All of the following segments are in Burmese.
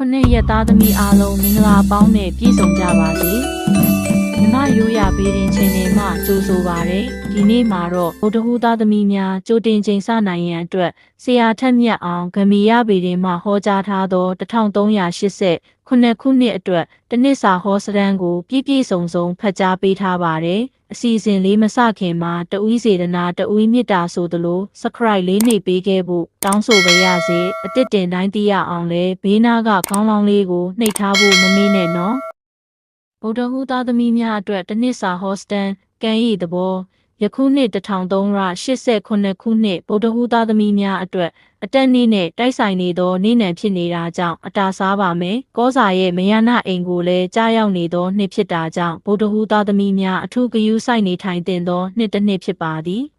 ခုနှစ်ရက်သားသမီးအားလုံးမင်္ဂလာပေါင်းနဲ့ပြည့်စုံကြပါစေ။မြမရိုးရပေးရင်ချင်းတွေမှကြိုးဆိုပါရယ်။ဒီနေ့မှာတော့ဗုဒ္ဓဟူသားသမီးများကြိုတင်ချိန်ဆနိုင်ရန်အတွက်ဆရာထက်မြတ်အောင်ဂမီရပေရင်မှဟောကြားထားသော1380ခုနှစ်ခုနှစ်အတွက်တနစ်စာဟောစရန်ကိုပြည့်ပြည့်စုံစုံဖတ်ကြားပေးထားပါတယ်။ အစီအစဉ်လေးမစခင်မှာတဦးစေတနာတဦးမေတ္တာဆိုသလို subscribe လေးနှိပ်ပေးခဲ့ဖို့တောင်းဆိုပါရစေ။အစ်စ်တင်တိုင်းသိရအောင်လဲဘေးနားကခေါင်းလောင်းလေးကိုနှိပ်ထားဖို့မမေ့နဲ့နော်။ဗုဒ္ဓဟူသားသမီးများအတွက်တနစ်စာဟောစတန်ကံဤသဘော ယခုနှစ်1389ခုနှစ်ဗုဒ္ဓဟူသားသမီးများအတွက်အတက်နေ့နဲ့တိုက်ဆိုင်နေသောနေ့နံဖြစ်နေတာကြောင့်အတာစားပါမယ်။ကောစာရဲ့မယနာအိမ်ကိုလည်းကြားရောက်နေသောနှစ်ဖြစ်တာကြောင့်ဗုဒ္ဓဟူသားသမီးများအထူးဂရုစိုက်နေထိုင်တင်သောနှစ်တစ်နှစ်ဖြစ်ပါသည်။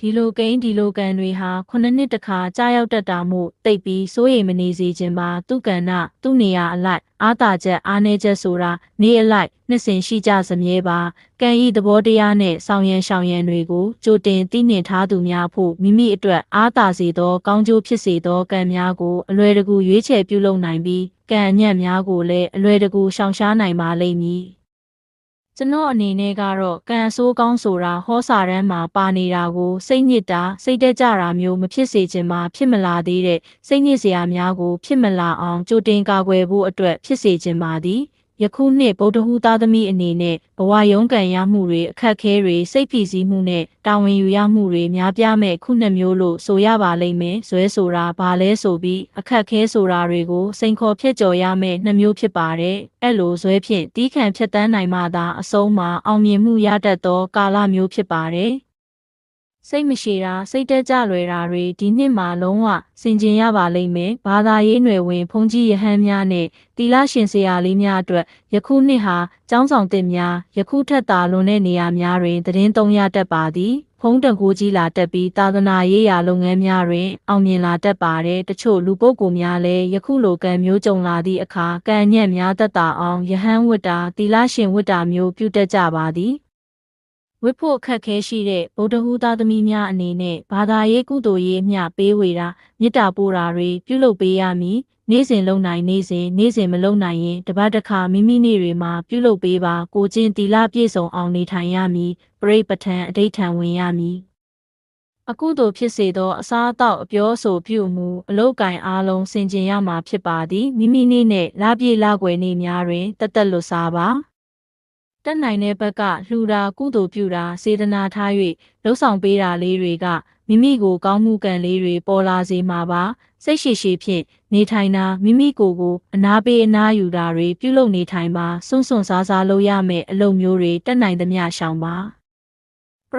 ဒီလိုကိန်းဒီလိုကံတွေဟာခုနှစ်နှစ်တခါကြားရောက်တတ်တာမို့တိတ်ပြီးစိုးရိမ်မနေစေခြင်းပါသူကဏ္ဍသူနေရာအလိုက်အာသာချက်အားနေချက်ဆိုတာနေအလိုက်နှစ်စဉ်ရှိကြစမြဲပါကံဤသဘောတရားနဲ့ဆောင်ရန်ရှောင်ရန်တွေကိုကြိုတင်သိနှင်ထားသူများဖို့မိမိအတွက်အားသာစေသောကောင်းကျိုးဖြစ်စေသောကံများကိုအလွယ်တကူရွေးချယ်ပြုလုပ်နိုင်ပြီးကံအညံ့များကိုလည်းအလွယ်တကူရှောင်ရှားနိုင်ပါလိမ့်မည် ကျွန်တော်အနေနဲ့ကတော့ကံအဆိုးကောင်းဆိုတာဟောစာရမ်းမှာပါနေတာကိုစိတ်ညစ်တာစိတ်တက်ကြတာမျိုးမဖြစ်စေချင်မှဖြစ်မလာသေးတဲ့စိတ်ညစ်စရာများကိုဖြစ်မလာအောင်ကြိုတင်ကာကွယ်ဖို့အတွက်ဖြစ်စေချင်ပါသည် ယခုနှစ်ဗုဒ္ဓဟူသားသမီးအနေနဲ့ဘဝရုန်းကန်ရမှုတွေအခက်ခဲတွေစိတ်ဖိစီးမှုနဲ့တာဝန်ယူရမှုတွေများပြားမဲ့ခုနှစ်မျိုးလို့ဆိုရပါလိမ့်မယ်ဇွဲဆိုတာဘာလဲဆိုပြီးအခက်ခဲဆိုတာတွေကိုစိန်ခေါ်ဖြစ်ကြော်ရမဲ့နှစ်မျိုးဖြစ်ပါတယ်အဲ့လိုဇွဲဖြင့်တီးခံဖြတ်တန်းနိုင်မှသာအဆုံးမှာအောင်မြင်မှုရတတ်သောကာလမျိုးဖြစ်ပါတယ် စိတ်မရှိတာစိတ်တက်ကြလွယ်တာတွေဒီနှစ်မှာလုံးဝစင်ကျင်ရပါလိမ့်မယ်ဘာသာရေးຫນွယ်ဝင်ဘုန်းကြီးယဟန်များနဲ့တီလာရှင်ဆရာလေးများအတွက်ယခုနှစ်ဟာကျောင်းဆောင်တင်များယခုထက်သာလွန်တဲ့နေရာများတွင်သတင်းသုံးရတတ်ပါသည်ဖုံးတကူကြီးလာတက်ပြီးသာသနာရေးရာလုပ်ငန်းများတွင် အောင်မြင်လာတတ်ပါတယ်တချို့လူပုဂ္ဂိုလ်များလည်းယခုလိုကံမျိုးကြုံလာသည့်အခါကံညံ့များသက်သာအောင်ယဟန်ဝတ္တာတီလာရှင်ဝတ္တာမျိုးပြုတတ်ကြပါသည် ဝတ်ဖို့အခက်ခဲရှိတဲ့ဗုဒ္ဓဟူသားသမီးများအနေနဲ့ဘာသာရေးကုသိုလ်ရေးအမျှပေးဝေတာမေတ္တာပို့တာတွေပြုလုပ်ပေးရမည်နေ့စဉ်လုံနိုင်နေ့စဉ်နေ့စဉ်မလုံနိုင်ရင်တပတ်တစ်ခါမိမိနေ့တွေမှာပြုလုပ်ပေးပါကိုချင်းတီလာပြည့်စုံအောင်နေထိုင်ရမည်ပရိပဋ္ဌံအဋိဋ္ဌံဝင်ရမည်အကုသိုလ်ဖြစ်စေသောအစားအသောက်အပြောအဆိုပြုမှုအလုတ်ကင်အားလုံးဆင်ခြင်ရမှာဖြစ်ပါသည်မိမိနေ့နဲ့လပြည့်လကွယ်နေ့များတွင်တသက်လွတ်စားပါ တက်နိုင်တဲ့ဘက်ကလှူတာကုသိုလ်ပြုတာစေတနာထား၍လှုပ်ဆောင်ပေးတာလေးတွေကမိမိကိုကောင်းမှုကံလေးတွေပေါ်လာစေမှာပါစိတ်ရှိရှိဖြင့်နေထိုင်တာမိမိကိုယ်ကိုအနာပေးအနာယူတာတွေပြုလုပ်နေထိုင်ပါစွန့်စွန့်စားစားလုပ်ရမယ့်အလုပ်မျိုးတွေတက်နိုင်သမျှရှောင်ပါပ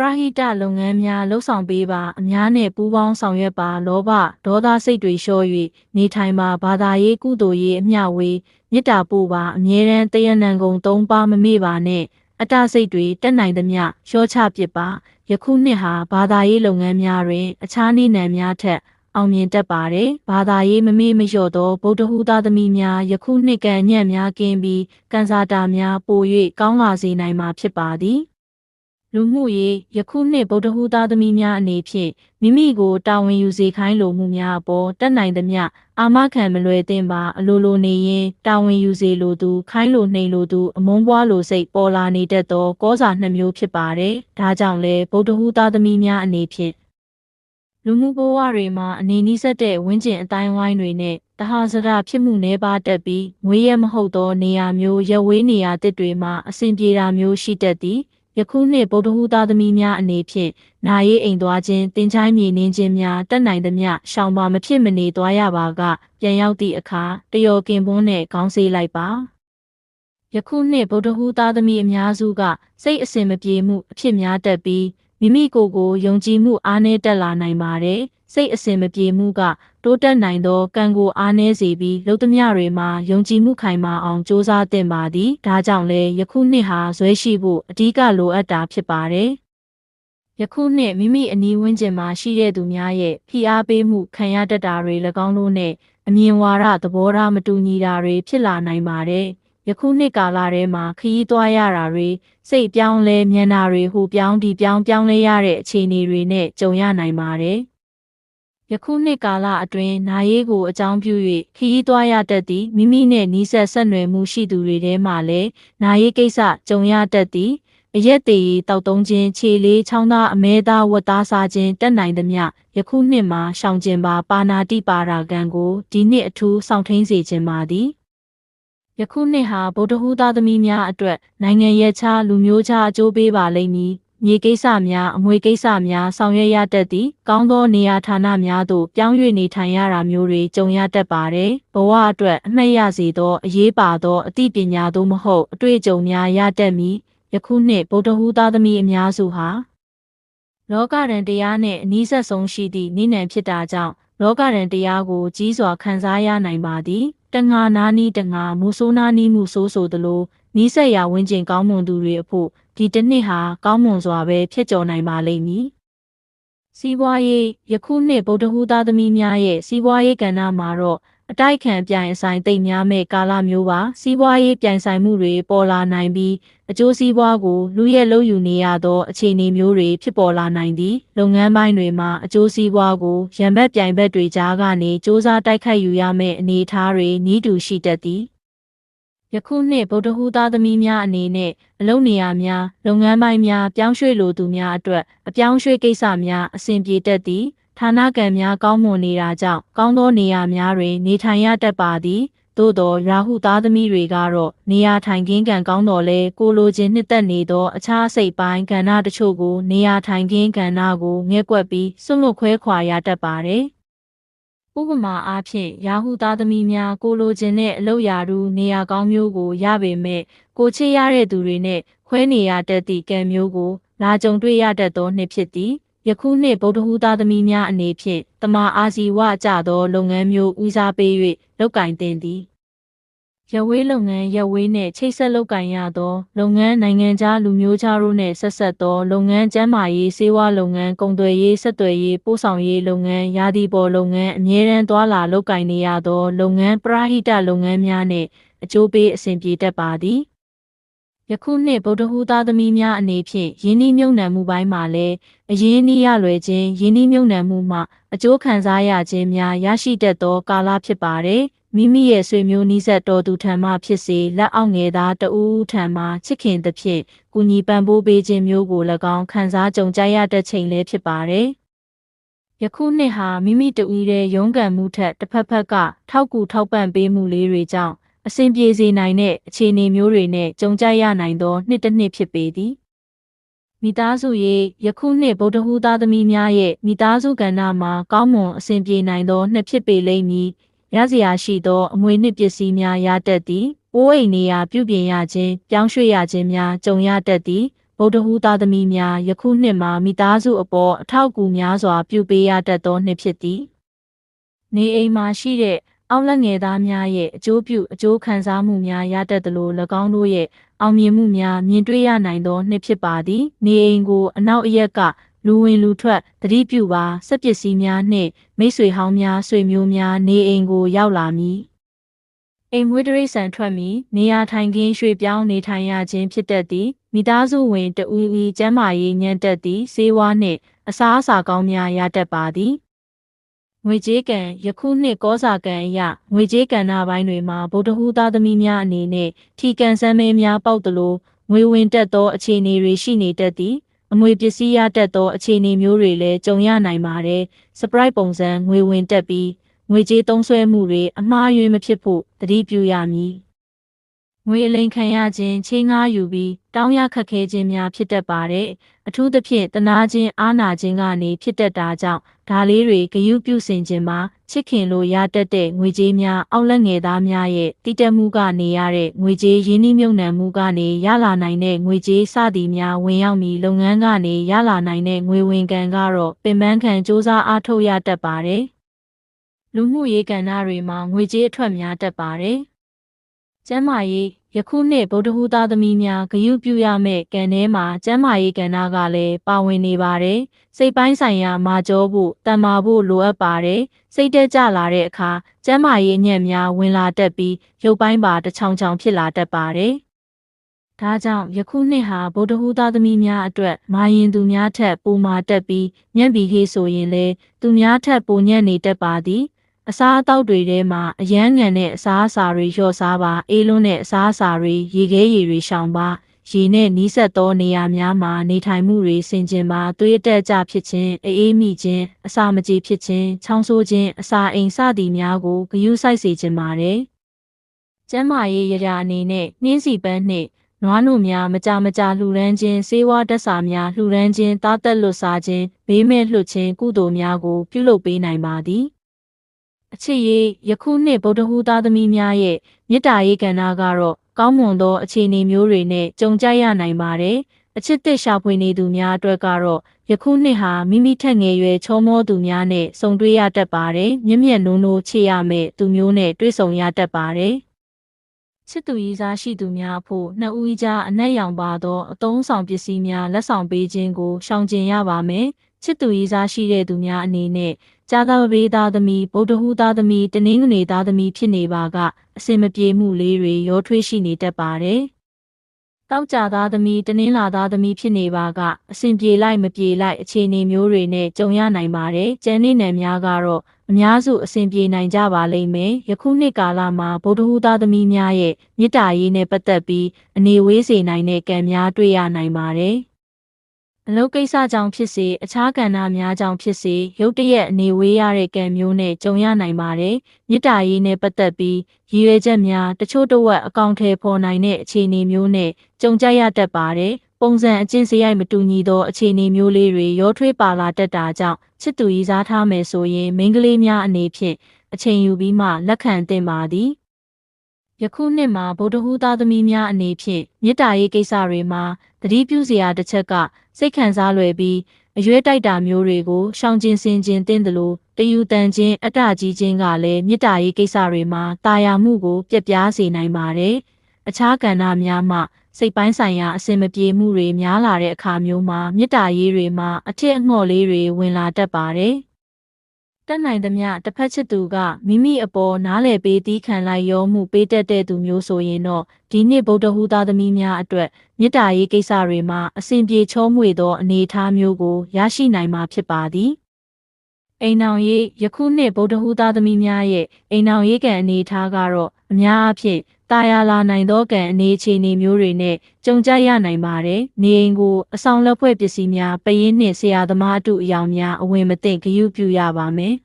ရဟိတလုပ်ငန်းများလှုပ်ဆောင်ပေးပါအများနဲ့ပူးပေါင်းဆောင်ရွက်ပါလောဘဒေါသစိတ်တွေလျှော့၍နေထိုင်ပါဘာသာရေးကုသိုလ်ရေးအမျှဝေမေတ္တာပို့ပါအမြဲတမ်းတယနံကုံသုံးပါမမေ့ပါနဲ့အတစိတ်တွေတက်နိုင်သမျှလျှော့ချပစ်ပါယခုနှစ်ဟာဘာသာရေးလုပ်ငန်းများတွင် အခြားနည်းနံများထက်အောင်မြင်တတ်ပါတယ်။ဘာသာရေးမမေ့မလျော့သောဗုဒ္ဓဟူသားသမီးများယခုနှစ်ကံညံ့များကင်းပြီးကံစားတာများပို၍ကောင်းလာစေနိုင်မှာဖြစ်ပါသည်။ လူမှုရေးယခုနှစ်ဗုဒ္ဓဟူသားသမီးများအနေဖြင့်မိမိကိုတာဝန်ယူစေခိုင်းလိုမှုများအပေါ်တက်နိုင်သမျှအာမခံမလွယ်သင့်ပါအလိုလိုနေရင်တာဝန်ယူစေလိုသူခိုင်းလိုနှိမ်လိုသူအမုန်းပွားလိုစိတ်ပေါ်လာနေတတ်သောကောစာနှစ်မျိုးဖြစ်ပါတယ်။ဒါကြောင့်လဲဗုဒ္ဓဟူသားသမီးများအနေဖြင့်လူမှုဘဝတွေမှာအနေနီးစပ်တဲ့ဝန်းကျင်အတိုင်းဝိုင်းတွေနဲ့တဟာစရဖြစ်မှုနှဲပါတက်ပြီးငွေရမဟုတ်သောနေရာမျိုးရဝေးနေရာတစ်တွေမှာအဆင်ပြေတာမျိုးရှိတတ်သည်။ ယခုနှစ်ဗုဒ္ဓဟူသားသမီးများအနေဖြင့်နာရေးအိမ်သွားခြင်းတင်ချိုင်းမြေနှင်းခြင်းများတက်နိုင်သမျှရှောင်ပါမဖြစ်မနေသွားရပါက ပြန်ရောက်သည့်အခါတယောကင်ပွန်းနဲ့ခေါင်းဆေးလိုက်ပါယခုနှစ်ဗုဒ္ဓဟူသားသမီးအများစုကစိတ်အစဉ်မပြေမှုအဖြစ်များတတ်ပြီး မိမိကိုယ်ကိုယုံကြည်မှုအားနည်းတက်လာနိုင်ပါတယ်စိတ်အစဉ်မပြေမှုကတိုးတက်နိုင်သောကံကိုအားနည်းစေပြီးလုံသမျှတွေမှာယုံကြည်မှုခိုင်မာအောင်စ조사သင့်ပါသည်ဒါကြောင့်လဲယခုနှစ်ဟာဇွဲရှိဖို့အဓိကလိုအပ်တာဖြစ်ပါတယ်ယခုနှစ်မိမိအနီးဝန်းကျင်မှာရှိတဲ့သူများရဲ့ဖိအားပေးမှုခံရတတ်တာတွေ၎င်းလို့နဲ့အမြင်ဝါဒသဘောထားမတူညီတာတွေဖြစ်လာနိုင်ပါတယ် ယခုနှစ်ကာလထဲမှာခရီးသွားရတာတွေစိတ်ပြောင်းလဲမြန်တာတွေဟိုပြောင်းဒီပြောင်းပြောင်းလဲရတဲ့အခြေအနေတွေနဲ့ကြုံရနိုင်ပါတယ်ယခုနှစ်ကာလအတွင်းနာရေးကိုအကြောင်းပြု၍ခရီးသွားရတတ်သည့်မိမိနှင့်နီးစပ်ဆက်နွယ်မှုရှိသူတွေထဲမှလည်းနာရေးကိစ္စကြုံရတတ်သည်အရက်သေးရီတောက်သုံးခြင်းခြေလေးချောင်းသားအမဲသားဝတ်သားစားခြင်းတက်နိုင်သမျှယခုနှစ်မှာရှောင်ကျင်ပါပါနာတိပါရာကံကိုဒီနှစ်အထူးဆောင်ထိန်စေခြင်းပါသည် ယခုနှစ်ဟာဗုဒ္ဓဟူသားသမီးများအတွက်နိုင်ငံရဲ့ခြားလူမျိုးခြားအကျိုးပေးပါလိမ့်မည်မြေကိစ္စများအမွေကိစ္စများဆောင်ရွက်ရတတ်သည့်ကောင်းသောနေရာဌာနများသို့ပြောင်းရွှေ့နေထိုင်ရတာမျိုးတွေကြုံရတတ်ပါတယ်။ဘဝအတွက်အမှတ်ရစေသောအရေးပါသောအသိပညာသို့မဟုတ်အတွေ့အကြုံများရတတ်မည်။ယခုနှစ်ဗုဒ္ဓဟူသားသမီးအများစုဟာလောကရန်တရားနှင့်အနီးစပ်ဆုံးရှိသည့်နိနံဖြစ်တာကြောင့်လောကရန်တရားကိုကြီးစွာခံစားရနိုင်ပါသည်။ တငါနာနီးတငါမူဆိုးနာနီးမှုဆိုးဆိုသလိုနီးစပ်ရာဝန်းကျင်ကောင်းမွန်သူတွေအဖို့ဒီတစ်နှစ်ဟာကောင်းမွန်စွာပဲဖြစ်ကျော်နိုင်ပါလိမ့်မည်။စီးပွားရေးယခုနှစ်ဗုဒ္ဓဟူသားသမီးများရဲ့စီးပွားရေးကဏ္ဍမှာတော့ အတိုက်ခံပြိုင်ဆိုင်တိတ်များမဲ့ကာလမျိုးပါစီးပွားရေးပြိုင်ဆိုင်မှုတွေပေါ်လာနိုင်ပြီးအကျိုးစီးပွားကိုလူရဲ့လုံယူနေရသောအခြေအနေမျိုးတွေဖြစ်ပေါ်လာနိုင်သည်လုပ်ငန်းပိုင်းတွေမှာအကျိုးစီးပွားကိုရန်ဘက်ပြိုင်ဘက်တွေကြားကနေစ조사တိုက်ခိုက်ယူရမယ့်အနေအထားတွေနီးတူရှိတတ်သည်ယခုနှစ်ဗုဒ္ဓဟူသားသမီးများအနေနဲ့အလုပ်နေရာများလုပ်ငန်းပိုင်းများပြောင်းရွှေ့လိုသူများအတွက်အပြောင်းရွှေ့ကိစ္စများအဆင်ပြေတတ်သည် ဌာနကံများကောင်းမွန်နေတာကြောင့်ကောင်းသောနေရာများတွင်နေထိုင်ရတတ်ပါသည်သို့သောရာဟုသားသမီးတွေကတော့နေရာထိုင်ခင်းကံကောင်းတော်လဲကိုလိုချင်နှစ်သက်နေသောအခြားစိတ်ပိုင်းကဏ္ဍတချို့ကိုနေရာထိုင်ခင်းကဏ္ဍကိုငဲ့ကွက်ပြီးစွန့်လွတ်ခွဲခွာရတတ်ပါတယ်ဥပမာအားဖြင့်ရာဟုသားသမီးများကိုလိုချင်တဲ့အလုပ်ရာထူးနေရာကောင်းမျိုးကိုရပေမဲ့ကိုချစ်ရတဲ့သူတွေနဲ့ခွဲနေရတတ်သည့်ကံမျိုးကိုလာကြုံတွေ့ရတတ်သောနှစ်ဖြစ်သည် ယခုနှစ်ဗုဒ္ဓဟူသားသမီးများအနေဖြင့်တမာအာဇီဝကြသောလုပ်ငန်းမျိုးဦးစားပေး၍လုပ်ကင်တင်သည်ရဝေးလုပ်ငန်းရဝေးနှင့်ချိတ်ဆက်လုပ်ကင်ရသော လုပ်ငန်းနိုင်ငံခြားလူမျိုးခြားတို့နှင့်ဆက်ဆက်သော လုပ်ငန်းကျန်းမာရေးစေဝါလုပ်ငန်းကုန်သွယ်ရေးဆက်သွယ်ရေးပို့ဆောင်ရေးလုပ်ငန်းရာသီပေါ်လုပ်ငန်းအမြဲတမ်းသွာလာလုပ်ကင်နေရသော လုပ်ငန်းပရဟိတလုပ်ငန်းများနှင့်အကျိုးပေးအဆင်ပြေတတ်ပါသည် ယခုနှစ်ဗုဒ္ဓဟူသားသမီးများအနေဖြင့်ယင်းနှီးမြုပ်နှံမှုပိုင်းမှာလည်းအရင်းနှီးရလွယ်ခြင်းယင်းနှီးမြုပ်နှံမှုမှအကျိုးခံစားရခြင်းများရရှိတတ်သောကာလဖြစ်ပါတယ်။မိမိရဲ့ဆွေမျိုးနီးစပ်တော်သူထံမှဖြစ်စေလက်အောက်ငယ်သားတဦးထံမှချစ်ခင်သဖြင့်ကုညီပံ့ပိုးပေးခြင်းမျိုးကို၎င်းခံစားကြုံကြရတဲ့ချိန်လည်းဖြစ်ပါတယ်။ယခုနှစ်ဟာမိမိတူဤတဲ့ရုန်းကန်မှုထက်တစ်ဖက်ဖက်ကထောက်ကူထောက်ပံ့ပေးမှုလေးတွေကြောင့် အဆင်ပြေစေနိုင်တဲ့အခြေအနေမျိုးတွေနဲ့ကြုံကြရနိုင်သောနှစ်တစ်နှစ်ဖြစ်ပေသည်မိသားစုရေးယခုနှစ်ဗုဒ္ဓဟူသားသမီးများရဲ့မိသားစုကဏ္ဍမှာကောင်းမွန်အဆင်ပြေနိုင်သောနှစ်ဖြစ်ပေလိမ့်မည်ရစရာရှိသောအမွေနှစ်ပစ္စည်းများရတတ်သည်ပိုးအိမ်နေရာပြုပြင်ရခြင်းပြောင်းရွှေ့ရခြင်းများကြုံရတတ်သည်ဗုဒ္ဓဟူသားသမီးများယခုနှစ်မှာမိသားစုအပေါ်အထောက်အကူများစွာပြုပေးရတတ်သောနှစ်ဖြစ်သည် နေအိမ်မှာရှိတဲ့ အောက်လက်ငယ်သားများရဲ့အကျိုးပြုအကျိုးခံစားမှုများရတတ်သလို၎င်းတို့ရဲ့အောင်မြင်မှုများမြင်တွေ့ရနိုင်သောနှစ်ဖြစ်ပါသည်နေအိမ်ကိုအနောက်အရက်ကလူဝင်လူထွက်တတိပြုပါစက်ပစ္စည်းများနှင့်မိတ်ဆွေဟောင်းများဆွေမျိုးများနေအိမ်ကိုရောက်လာမည်အိမ်မွေးတရိษံထွက်မီနေရာထိုင်ခင်းရွှေ့ပြောင်းနေထိုင်ရခြင်းဖြစ်တတ်သည်မိသားစုဝင်တဦးဤကျမ်းမာရေးညံ့တက်သည့်စေဝါနှင့်အစားအစာကောင်းများရတတ်ပါသည် ငွေကြေးကံယခုနှစ်ကောစာကံအရငွေကြေးကဏ္ဍပိုင်းတွေမှာဗုဒ္ဓဟူသားသမီးများအနေနဲ့ထီကန်ဆန်းမဲများပေါက်သလိုငွေဝင်တက်သောအခြေအနေတွေရှိနေတတ်သည်အမွေပစ္စည်းရတတ်သောအခြေအနေမျိုးတွေလည်းကြုံရနိုင်ပါတယ်။ surprise ပုံစံငွေဝင်တက်ပြီးငွေကြေးသုံးစွဲမှုတွေအမှားယွင်းမဖြစ်ဖို့တတိပြုရမည် ငွေအလိမ်ခံရခြင်းချင်းငားယူပြီးတောင်းရခက်ခဲခြင်းများဖြစ်တတ်ပါတယ်။အထူးသဖြင့်တနာခြင်းအားနာခြင်းကနေဖြစ်တတ်တာကြောင့်ဒါလေးတွေဂယုပြုစင်ခြင်းမှာချစ်ခင်လို့ရတတ်တဲ့ငွေကြေးများအောက်လက်ငယ်သားများရဲ့တည်တက်မှုကနေရတဲ့ငွေကြေးရင်းနှီးမြှုပ်နှံမှုကနေရလာနိုင်တဲ့ငွေကြေးစသည်များဝင်ရောက်ပြီးလုပ်ငန်းကနေရလာနိုင်တဲ့ငွေဝင်ကံကတော့ပင်ပန်းခံစ조사အားထုတ်ရတတ်ပါတယ်။လူမှုရေးကဏ္ဍတွေမှာငွေကြေးအထွက်များတတ်ပါတယ်။ ကျမ်းမာရေးယခုနှစ်ဗုဒ္ဓဟူသားသမီးများဂရုပြုရမယ့်ကံထဲမှာကျမ်းမာရေးကဏ္ဍကလည်းပါဝင်နေပါတယ်။စိတ်ပိုင်းဆိုင်ရာမာကြောဖို့တန်မာဖို့လိုအပ်ပါတယ်။စိတ်တက်ကြလာတဲ့အခါကျမ်းမာရေးညံ့များဝင်လာတတ်ပြီးရုပ်ပိုင်းပါတချောင်ချောင်ဖြစ်လာတတ်ပါတယ်။ဒါကြောင့်ယခုနှစ်ဟာဗုဒ္ဓဟူသားသမီးများအတွက်မာရင်သူများထက်ပိုမာတက်ပြီးညံ့ပြီးခေးဆိုရင်လေသူများထက်ပိုညံ့နေတတ်ပါသည် အစားအသောက်တွေထဲမှာအယမ်းငံတဲ့အစားအစာတွေလျှော့စားပါအေးလွန်းတဲ့အစားအစာတွေရေခဲရည်တွေရှောင်ပါရေနဲ့နီးစပ်သောနေရာများမှာနေထိုင်မှုတွေဆင်ကျင်ပါသွေးတက်ကြဖြစ်ခြင်းအေးမိခြင်းအစာမကြေဖြစ်ခြင်းချောင်းဆိုးခြင်းအစာအိမ်စသည်များကိုဂရုစိုက်စေခြင်းပါတယ်ကျမ်းမာရေးရရာအနေနဲ့နှင်းစီပန်းနှင့်နွားနို့များမကြမကြလှူဒန်းခြင်းစေဝါတက်စာများလှူဒန်းခြင်းတားတက်လွတ်စားခြင်းဘေးမဲ့လှုပ်ခြင်းကုသိုလ်များကိုပြုလုပ်ပေးနိုင်ပါသည် အချစ်ရေးယခုနှစ်ဗုဒ္ဓဟူသားသမီးများရဲ့မေတ္တာရေးကဏ္ဍကတော့ကောင်းမွန်သောအခြေအနေမျိုးတွေနဲ့ကြုံကြရနိုင်ပါတယ်အချစ်တစ်ရှာဖွေနေသူများအတွက်ကတော့ယခုနှစ်ဟာမိမိထက်ငယ်ရွယ်ချောမောသူများနဲ့ဆုံတွေ့ရတတ်ပါတယ်မြင့်မြတ်နိုးနိုးချေရမယ့်သူမျိုးနဲ့တွေ့ဆုံရတတ်ပါတယ်ချစ်သူရည်စားရှိသူများအဖို့နှစ်ဦးကြားအနက်ရောင်ပါသောအသုံးဆောင်ပစ္စည်းများလက်ဆောင်ပေးခြင်းကိုရှောင်ကျဉ်ရပါမယ်။ချစ်သူရည်စားရှိတဲ့သူများအနေနဲ့ ကြာသာဘေးသားသမီးဗုဒ္ဓဟူသားသမီးတနင်္ဂနွေသားသမီးဖြစ်နေပါကအစင်မပြေမှုလေးတွေရောထွေးရှိနေတတ်ပါတယ်။တောက်ကြသားသမီးတနင်္လာသားသမီးဖြစ်နေပါကအစင်ပြေလိုက်မပြေလိုက်အခြေအနေမျိုးတွေနဲ့ကြုံရနိုင်ပါတယ်။ကျန်နေနယ်များကတော့အများစုအဆင်ပြေနိုင်ကြပါလိမ့်မယ်။ယခုနှစ်ကာလမှာဗုဒ္ဓဟူသားသမီးများရဲ့မေတ္တာရေးနဲ့ပတ်သက်ပြီးအနေဝေးစေနိုင်တဲ့ကံများတွေ့ရနိုင်ပါတယ်။ အလုပ်ကိစ္စကြောင့်ဖြစ်စေအခြားကဏ္ဍများကြောင့်ဖြစ်စေရုတ်တရက်အနေဝေးရတဲ့ကံမျိုးနဲ့ကြုံရနိုင်ပါတယ်။မေတ္တာရေးနဲ့ပတ်သက်ပြီးရည်ရွယ်ချက်များတချို့တဝက်အကောင့်ထဲပေါ်နိုင်တဲ့အခြေအနေမျိုးနဲ့ကြုံကြရတတ်ပါတယ်။ပုံစံအကျင့်စရိုက်မတူညီသောအခြေအနေမျိုးလေးတွေရောထွေးပါလာတတ်တာကြောင့်ချစ်သူရည်စားထားမယ်ဆိုရင်မိန်းကလေးများအနေဖြင့်အချိန်ယူပြီးမှလက်ခံသင့်ပါသည်။ ယခုနှစ်မှာဗုဒ္ဓဟူးသားသမီးများအနေဖြင့်မြစ်တာရေးကိစ္စတွေမှာသတိပြုစရာတစ်ချက်ကစိတ်ခံစားလွယ်ပြီးအရွယ်တိုက်တာမျိုးတွေကိုရှောင်ကျဉ်စင်ကျင်သင့်တယ်လို့တယူတန်ချင်းအတကြီးချင်းကလည်းမြစ်တာရေးကိစ္စတွေမှာတာယာမှုကိုပြက်ပြားစေနိုင်ပါတယ်။အခြားကဏ္ဍများမှစိတ်ပိုင်းဆိုင်ရာအဆင်မပြေမှုတွေများလာတဲ့အခါမျိုးမှာမြစ်တာရေးတွေမှာအထက်အငေါ့လေးတွေဝင်လာတတ်ပါတယ်။ တက်နိုင်သမျှတစ်ဖက်ချစ်သူကမိမိအပေါ်နားလည်ပေးသီးခံလိုက်ရောမှုပေးတတ်တဲ့သူမျိုးဆိုရင်တော့ဒီနှစ်ဗုဒ္ဓဟူသားသမီးများအတွက်မေတ္တာရေးကိစ္စတွေမှာအစဉ်ပြေချောမွေသောအနေအထားမျိုးကိုရရှိနိုင်မှာဖြစ်ပါသည်အိမ်အောင်ရေးယခုနှစ်ဗုဒ္ဓဟူသားသမီးများရဲ့အိမ်အောင်ရေးကံအနေအထားကတော့အများအားဖြင့် တာယာလာနိုင်သောကံအနေအခြေအနေမျိုးတွေနဲ့ကြုံကြရနိုင်ပါတယ်။နေအိမ်ကိုအဆောင်လက်ဖွဲ့ပစ္စည်းများပရင်းနှင့်ဆရာသမားအတူအယောင်များအဝင်မသိဂရုပြုရပါမယ်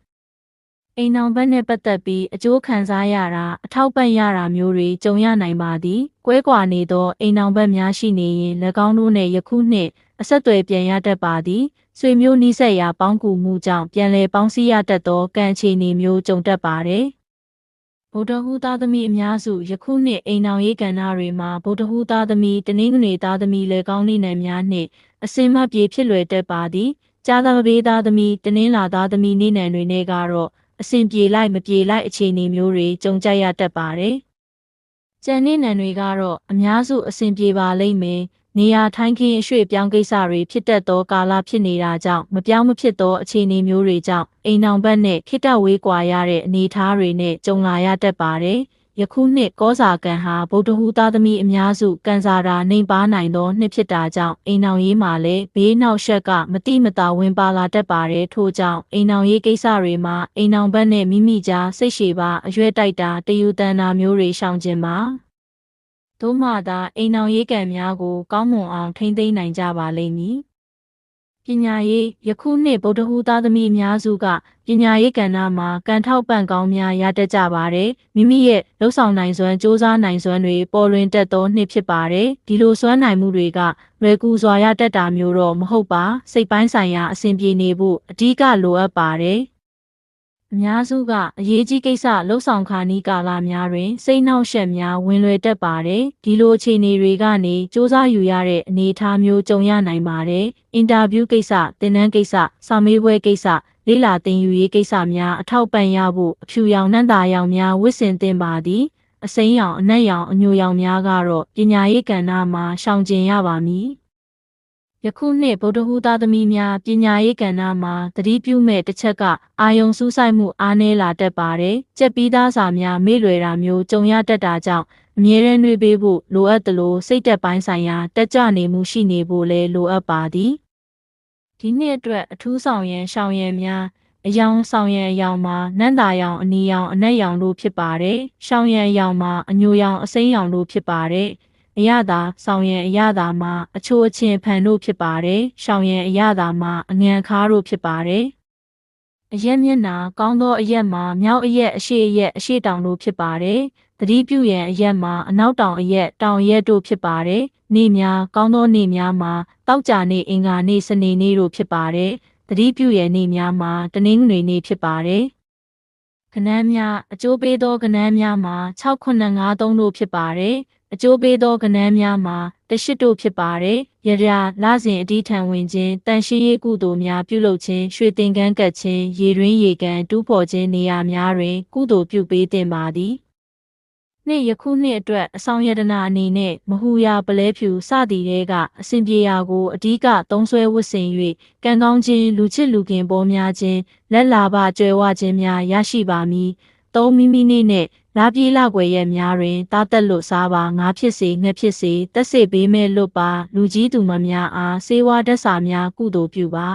။အိမ်အောင်ဘက်နဲ့ပတ်သက်ပြီးအကျိုးခံစားရတာအထောက်ပံ့ရတာမျိုးတွေကြုံရနိုင်ပါသည်။ကွဲကွာနေသောအိမ်အောင်ဘက်များရှိနေရင်၎င်းတို့နဲ့ယခုနှစ်အဆက်အသွယ်ပြန်ရတတ်ပါသည်။ဆွေမျိုးနီးစပ်ရာပေါင်းကူမှုကြောင့်ပြန်လည်ပေါင်းစည်းရတတ်သောကံအခြေအနေမျိုးကြုံတတ်ပါတယ်။ ဗုဒ္ဓဟူသားသမီးအများစုယခုနှစ်အိမ်အောင်ရေးကဏ္ဍတွေမှာဗုဒ္ဓဟူသားသမီးတနင်္ဂနွေသားသမီးလည်းကောင်းနေနိုင်များနှင့်အစင်မပြေဖြစ်လွယ်တတ်ပါသည်ကြားသာဘေးသားသမီးတနင်္လာသားသမီးနေနံတွေနဲ့ကတော့အစင်ပြေလိုက်မပြေလိုက်အခြေအနေမျိုးတွေကြုံကြရတတ်ပါတယ်။ကြံနေနံတွေကတော့အများစုအစင်ပြေပါလိမ့်မယ်။ နေရာထိုင်းခင်းအရွှေ့ပြောင်းကိစ္စတွေဖြစ်တတ်သောကာလဖြစ်နေတာကြောင့်မပြောင်းမဖြစ်သောအခြေအနေမျိုးတွေကြောင့်အိမ်အောင်ဘက်နဲ့ခိတဝေးကွာရတဲ့အနေအထားတွေနဲ့ကြုံလာရတတ်ပါတယ်။ယခုနှစ်ကောစာကံဟာဗုဒ္ဓဟူသားသမီးအများစုကန်စာတာနှိမ်ပါနိုင်သောနှစ်ဖြစ်တာကြောင့်အိမ်အောင်ရေးမှာလည်းဘေးနောက်ရှက်ကမတိမတာဝင်ပါလာတတ်ပါတယ်ထို့ကြောင့်အိမ်အောင်ရေးကိစ္စတွေမှာအိမ်အောင်ဘက်နဲ့မိမိကြားစိတ်ရှည်ပါအရွယ်တိုက်တာတယူတန်တာမျိုးတွေရှောင်ကျင်ပါ သို့မှသာအိမ်အောင်ရေးကံများကို ကောင်းမွန်အောင်ထိန်းသိမ်းနိုင်ကြပါလိမ့်မည်။ပညာရေးယခုနှစ်ဗုဒ္ဓဟူသားသမီးအများစုကပညာရေးကဏ္ဍမှာကံထောက်ပံ့ကောင်းများရတတ်ကြပါတယ်။မိမိရဲ့လှုပ်ဆောင်နိုင်စွမ်းစ조사နိုင်စွမ်းတွေပေါ်လွင်တတ်သောနှစ်ဖြစ်ပါတယ်။ဒီလိုစွမ်းနိုင်မှုတွေကလွယ်ကူစွာရတတ်တာမျိုးတော့မဟုတ်ပါ။စိတ်ပိုင်းဆိုင်ရာအဆင်ပြေနေဖို့အဓိကလိုအပ်ပါတယ်။ အများစုကအရေးကြီးကိစ္စလှုပ်ဆောင်ခါနီးကာလများတွင်စိတ်နှောက်ယှက်များဝင်လွယ်တတ်ပါတယ်။ဒီလိုအခြေအနေတွေကနေစ조사ယူရတဲ့အနေအထားမျိုးကြုံရနိုင်ပါတယ်။အင်တာဗျူးကိစ္စ၊သင်တန်းကိစ္စ၊စာမေးပွဲကိစ္စလေးလာသင်ယူရေးကိစ္စများအထောက်ပံ့ရဖို့အဖြူရောင်နှံ့သာရောင်များဝစ်ဆင်သင့်ပါသည်။အစိမ်းရောင်အနက်ရောင်အညိုရောင်များကတော့ပညာရေးကဏ္ဍမှာရှောင်ကျဉ်ရပါမည်။ ယခုနှစ်ဗုဒ္ဓဟူးသားသမီးများပညာရေးကဏ္ဍမှာသတိပြုမဲ့တစ်ချက်ကအာယုံစူးစိုက်မှုအားနည်းလာတတ်ပါတယ်။ကြက်ပြီးသားစာများမေ့လွယ်တာမျိုးကြုံရတတ်တာကြောင့်အမြဲတမ်းနှွေးပေးဖို့လိုအပ်သလိုစိတ်သက်ပိုင်းဆိုင်ရာတက်ကြွနေမှုရှိနေဖို့လည်းလိုအပ်ပါသည်။ဒီနှစ်အတွက်အထူးဆောင်ရန်ရှောင်ရန်များအယောင်ဆောင်ရန်အယောင်မှာနန္တာရောင်အနီရောင်အနက်ရောင်တို့ဖြစ်ပါတယ်။ရှောင်ရန်အယောင်မှာအညိုရောင်အစိမ်းရောင်တို့ဖြစ်ပါတယ်။ အရသာဆောင်ရန်အရသာမှာအချိုးအချင်းဖန်တို့ဖြစ်ပါတယ်။ရှောင်ရန်အရသာမှာအငံခါတို့ဖြစ်ပါတယ်။အရက်မျက်နာကောင်းသောအရက်မှာမြောက်အရက်အရှိအရက်အရှိတောင်တို့ဖြစ်ပါတယ်။သတိပြုရန်အရက်မှာအနောက်တောင်အရက်တောင်အရက်တို့ဖြစ်ပါတယ်။နေများကောင်းသောနေများမှာတောက်ကြနေအင်္ဂါနေစနေနေ့တို့ဖြစ်ပါတယ်။သတိပြုရန်နေများမှာတနင်္ဂနွေနေ့ဖြစ်ပါတယ်။ကဏန်းများအကျိုးပေးသောကဏန်းများမှာ6953တို့ဖြစ်ပါတယ်။ အကျိုးပေးသောကဏန်းများမှာတရှိတို့ဖြစ်ပါတယ်။ရရာလစဉ်အတီးထံဝင်ခြင်းတန်ရှင်းရေးကုသိုလ်များပြုလုပ်ခြင်းရွှေသင်္ကန်းကပ်ခြင်းရေတွင်းရေကန်တူးဖော်ခြင်းနေရာများတွင် ကုသိုလ်ပြုပေးတင်ပါသည်။နှစ်ယခုနှစ်အတွက်အဆောင်ယတနာအနေနဲ့မဟူရာပလဲဖြူစသည်တွေကအစဉ်ပြေရာကိုအဓိကသုံးဆွဲဝတ်ဆင်၍ကံကောင်းခြင်းလူချစ်လူခင်ပေါ်များခြင်းလက်လာပကြွယ်ဝခြင်းများရရှိပါမည်။ သုံးမိမိနေ့နဲ့လာပြေးလာွယ်ရဲ့များတွင်တားတက်လွတ်စားပါငါဖြစ်စေငှက်ဖြစ်စေတက်စေပေးမဲ့လွတ်ပါ လူကြီးသူမများအားစေဝါတက်စာများကုသိုလ်ပြုပါ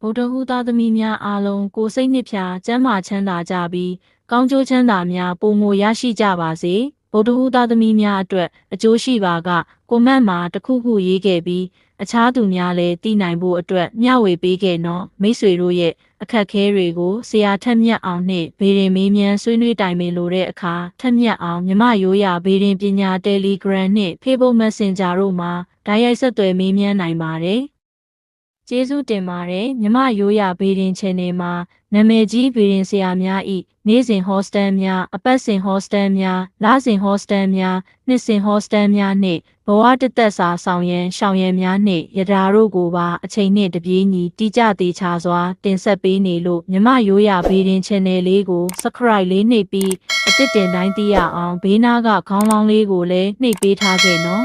ဗုဒ္ဓဟူသားသမီးများအားလုံးကိုယ်စိတ်နှစ်ဖြာကျမ်းမာချမ်းသာကြပြီးကောင်းကျိုးချမ်းသာများပုံမရရှိကြပါစေဗုဒ္ဓဟူသားသမီးများအတွက်အကျိုးရှိပါကကိုမတ်မှာတခုခုရေးခဲ့ပြီးအခြားသူများလည်းသိနိုင်ဖို့အတွက်မျှဝေပေးခဲ့နော်မိတ်ဆွေတို့ရဲ့ အခက်ခဲတွေကိုဆရာထက်မြက်အောင်နှင့်ဗေဒင်မေးမြန်းဆွေးနွေးတိုင်ပင်လိုတဲ့အခါထက်မြက်အောင်မြမရိုးရာဗေဒင်ပညာ Telegram နှင့် Facebook Messenger တို့မှာဓာတ်ရိုက်ဆက်သွယ်မေးမြန်းနိုင်ပါတယ်ကျေးဇူးတင်ပါတယ်မြမရိုးရာဗေဒင် channel မှာ နာမည်ကြီးဗေဒင်ဆရာများဤနေ့စဉ် hostel များအပတ်စဉ် hostel များလစဉ် hostel များနှစ်စဉ် hostel များနှင့်ဘဝတသက်စာဆောင်ရန်ရှောင်ရန်များနှင့်ရတာတို့ကိုပါအချိန်နှင့်တပြေးညီတိကျသေးချစွာတင်ဆက်ပေးနေလို့မြမရိုးရာဗေဒင် channel လေးကို subscribe လေးနှိပ်ပြီးအသစ်တင်တိုင်းသိရအောင်ဘေးနားကခေါင်းလောင်းလေးကိုလည်းနှိပ်ပေးထားခဲ့နော်